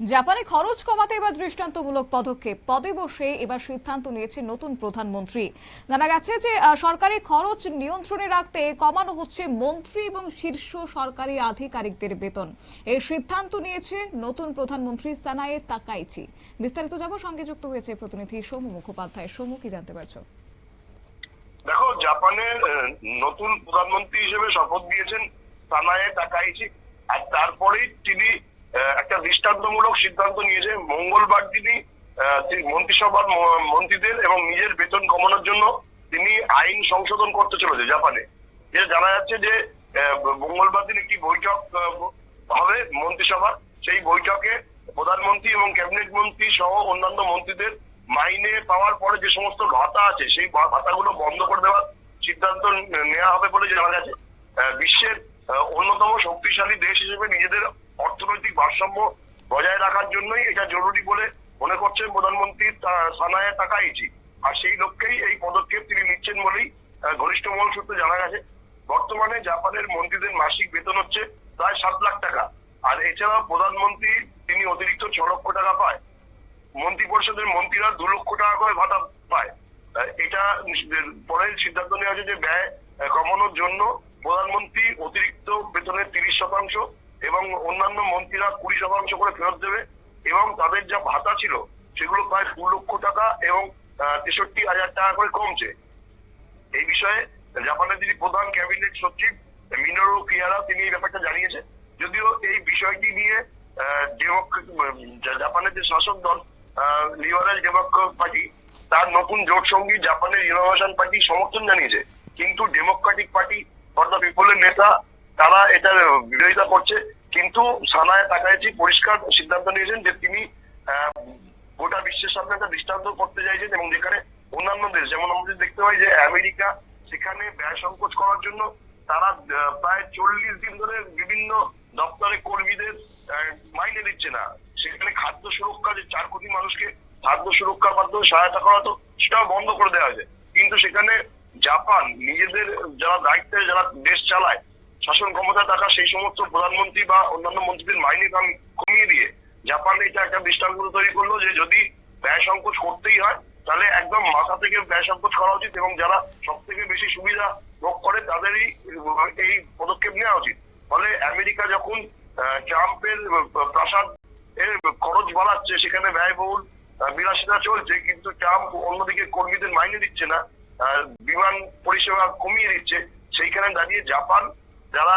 জাপানে খরচ কমাতে এবার দৃষ্টান্তমূলক পদক্ষেপ। পদে বসে এবার সিদ্ধান্ত নিয়েছে নতুন প্রধানমন্ত্রী। জানা গেছে যে সরকারি খরচ নিয়ন্ত্রণে রাখতে কমানো হচ্ছে মন্ত্রী এবং শীর্ষ সরকারি আধিকারিকদের বেতন। এই সিদ্ধান্ত নিয়েছে নতুন প্রধানমন্ত্রী সানায়ে তাকাইচি। বিস্তারিত যাব সঙ্গে যুক্ত হয়েছে প্রতিনিধি সৌম্য মুখোপাধ্যায়। সৌম্য কি জানতে পারছ? দেখো, জাপানের নতুন প্রধানমন্ত্রী হিসেবে শপথ দিয়েছেন সানায়ে তাকাইচি। আর তারপরেই তিনি দৃষ্টান্তমূলক সিদ্ধান্ত নিয়েছে। মঙ্গলবার তিনি মন্ত্রিসভার মন্ত্রীদের এবং নিজের বেতন কমানোর জন্য তিনি আইন সংশোধন করতে চলেছে জাপানে। যে জানা যাচ্ছে যে মঙ্গলবার দিন একটি বৈঠক হবে মন্ত্রিসভার। সেই বৈঠকে প্রধানমন্ত্রী এবং ক্যাবিনেট মন্ত্রী সহ অন্যান্য মন্ত্রীদের মাইনে পাওয়ার পরে যে সমস্ত ভাতা আছে, সেই ভাতাগুলো বন্ধ করে দেওয়ার সিদ্ধান্ত নেওয়া হবে বলে জানা গেছে। বিশ্বের অন্যতম শক্তিশালী দেশ হিসেবে নিজেদের অর্থনৈতিক ভারসাম্য বজায় রাখার জন্যই এটা জরুরি বলে মনে করছেন প্রধানমন্ত্রী সানায়া তাকাইচি আর সেই লক্ষ্যেই এই পদক্ষেপ তিনি নিচ্ছেন বলেই ঘনিষ্ঠ মহল সূত্রে জানা গেছে। বর্তমানে জাপানের মন্ত্রীদের মাসিক বেতন হচ্ছে প্রায় সাত লাখ টাকা। আর এছাড়া প্রধানমন্ত্রী, তিনি অতিরিক্ত ছ লক্ষ টাকা পায়। মন্ত্রী পরিষদের মন্ত্রীরা দু লক্ষ টাকা করে ভাতা পায়। এটা পরে সিদ্ধান্ত নেওয়া হয়েছে যে ব্যয় কমানোর জন্য প্রধানমন্ত্রী অতিরিক্ত বেতনের তিরিশ শতাংশ এবং অন্যান্য মন্ত্রীরা কুড়ি শতাংশ করে ফেরত দেবে, এবং তাদের যা ভাতা ছিল, সেগুলো প্রায় দু লক্ষ টাকা এবং তেষট্টি হাজার টাকা করে কমছে। এই বিষয়ে জাপানের যিনি প্রধান ক্যাবিনেট সচিব, মিনোরু কিয়ারা, তিনি এই ব্যাপারটা জানিয়েছেন। যদিও এই বিষয়টি নিয়ে জাপানের যে শাসক দল লিবারেল ডেমোক্রেট পার্টি, তার নতুন জোট সঙ্গী জাপানের ইনোভেশন পার্টি সমর্থন জানিয়েছে। কিন্তু ডেমোক্রেটিক পার্টি, অর্থাৎ দ্য পিপলের নেতা তারা এটার বিরোধিতা করছে, কিন্তু সানায় তাকাইছি পরিষ্কার সিদ্ধান্ত নিয়েছেন যে তিনি গোটা বিশ্বের সামনে একটা দৃষ্টান্ত করতে চাইছেন এবং যেখানে অন্যান্য দেশ, যেমন যদি দেখতে পাই যে আমেরিকা সেখানে ব্যয় সংকোচ করার জন্য তারা প্রায় চল্লিশ দিন ধরে বিভিন্ন দপ্তরে কর্মীদের মাইনে দিচ্ছে না। সেখানে খাদ্য সুরক্ষা, যে চার কোটি মানুষকে খাদ্য সুরক্ষার মাধ্যমে সহায়তা করা তো সেটাও বন্ধ করে দেওয়া হয়েছে। কিন্তু সেখানে জাপান, নিজেদের যারা দায়িত্বে, যারা দেশ চালায় শাসন ক্ষমতা থাকা সেই সমস্ত প্রধানমন্ত্রী বা অন্যান্য মন্ত্রীদের মাইনে কাম- কমিয়ে দিয়ে জাপান এটা একটা দৃষ্টান্ত তৈরি করল যে যদি ব্যয় সংকোচ করতেই হয়, তাহলে একদম মাথা থেকে ব্যয় সংকোচ করা উচিত এবং যারা সব থেকে বেশি সুবিধা ভোগ করে তাদেরই এই পদক্ষেপ নেওয়া উচিত। ফলে আমেরিকা যখন ট্রাম্পের প্রাসাদ এর খরচ বাড়াচ্ছে, সেখানে ব্যয়বহুল বিলাসিতা চলছে, কিন্তু ট্রাম্প অন্যদিকে কর্মীদের মাইনে দিচ্ছে না বিমান পরিষেবা কমিয়ে দিচ্ছে, সেইখানে দাঁড়িয়ে জাপান যারা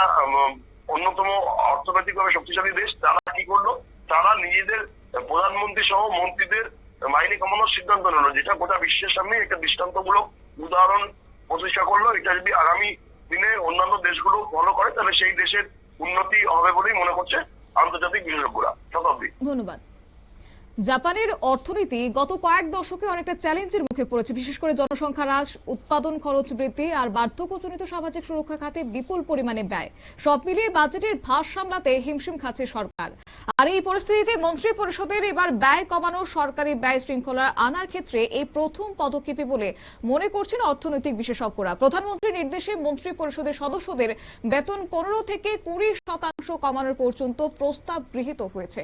অন্যতম অর্থনৈতিকভাবে শক্তিশালী দেশ, তারা কি করল? তারা নিজেদের প্রধানমন্ত্রী সহ মন্ত্রীদের মাইনে কমানোর সিদ্ধান্ত নিল, যেটা গোটা বিশ্বের সামনে একটা দৃষ্টান্তমূলক উদাহরণ প্রতিষ্ঠা করল। এটা যদি আগামী দিনে অন্যান্য দেশগুলো ফলো করে, তাহলে সেই দেশের উন্নতি হবে বলেই মনে করছে আন্তর্জাতিক বিশেষজ্ঞরা। শতাব্দী। ধন্যবাদ। জাপানের অর্থনীতি গত কয়েক দশকে অনেকটা চ্যালেঞ্জের মুখে পড়েছে। বিশেষ করে জনসংখ্যা হ্রাস, উৎপাদন খরচ বৃদ্ধি আর বার্ধক্যজনিত সামাজিক সুরক্ষা খাতে বিপুল পরিমাণে ব্যয়। সব মিলিয়ে বাজেটের ভার সামলাতে হিমশিম খাচ্ছে সরকার। আর এই পরিস্থিতিতে মন্ত্রী পরিষদের এবার ব্যয় কমানোর সরকারি ব্যয় শৃঙ্খলা আনার ক্ষেত্রে এই প্রথম পদক্ষেপই বলে মনে করছেন অর্থনৈতিক বিশেষজ্ঞরা। প্রধানমন্ত্রীর নির্দেশে মন্ত্রী পরিষদের সদস্যদের বেতন পনেরো থেকে কুড়ি শতাংশ কমানোর পর্যন্ত প্রস্তাব গৃহীত হয়েছে।